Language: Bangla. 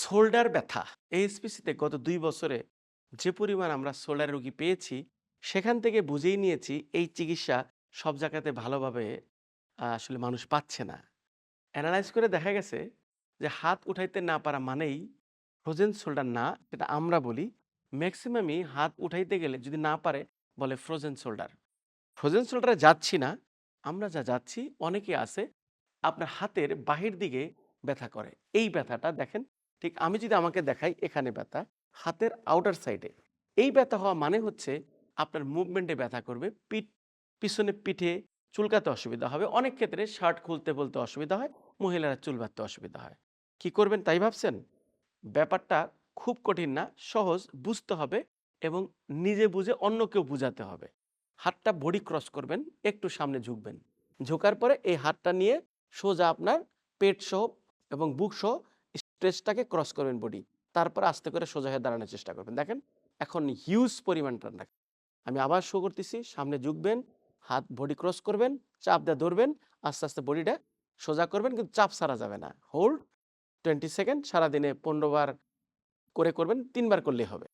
শোল্ডার ব্যথা। এএসপিসিতে গত দুই বছরে যে পরিমাণ আমরা শোল্ডার রোগী পেয়েছি, সেখান থেকে বুঝেই নিয়েছি এই চিকিৎসা সব জায়গাতে ভালোভাবে আসলে মানুষ পাচ্ছে না। অ্যানালাইজ করে দেখা গেছে যে হাত উঠাইতে না পারা মানেই ফ্রোজেন শোল্ডার না সেটা আমরা বলি ম্যাক্সিমামই হাত উঠাইতে গেলে যদি না পারে, বলে ফ্রোজেন শোল্ডার ফ্রোজেন শোল্ডারে যাচ্ছি না, আমরা যা যাচ্ছি, অনেকে আছে, আপনার হাতের বাহির দিকে ব্যথা করে। এই ব্যথাটা দেখেন ঠিক আমি যদি আমাকে দেখাই এখানে ব্যথা, হাতের আউটার সাইডে এই ব্যথা হওয়া মানে হচ্ছে আপনার মুভমেন্টে ব্যথা করবে, পিঠ, পিছনে পিঠে চুলকাতে অসুবিধা হবে। অনেক ক্ষেত্রে শার্ট খুলতে বলতে অসুবিধা হয়, মহিলারা চুল বাঁধতে অসুবিধা হয়। কি করবেন তাই ভাবছেন? ব্যাপারটা খুব কঠিন না, সহজ, বুঝতে হবে এবং নিজে বুঝে অন্যকেও বুঝাতে হবে। হাতটা বডি ক্রস করবেন, একটু সামনে ঝুঁকবেন। ঝোঁকার পরে এই হাতটা নিয়ে সোজা আপনার পেট সহ এবং বুক সহ স্ট্রেচটাকে ক্রস করবেন বডি, তারপর আস্তে করে সোজা হয়ে দাঁড়ানোর চেষ্টা করবেন। দেখেন, এখন হিউজ পরিমাণ ঠান্ডা আমি আবার শো করতেছি, সামনে ঝুঁকবেন, হাত বডি ক্রস করবেন, চাপ দিয়ে ধরবেন, আস্তে আস্তে বডিটা সোজা করবেন, কিন্তু চাপ সারা যাবে না। হোল্ড টোয়েন্টি সেকেন্ড সারাদিনে পনেরো বার করে করবেন, তিনবার করলেই হবে।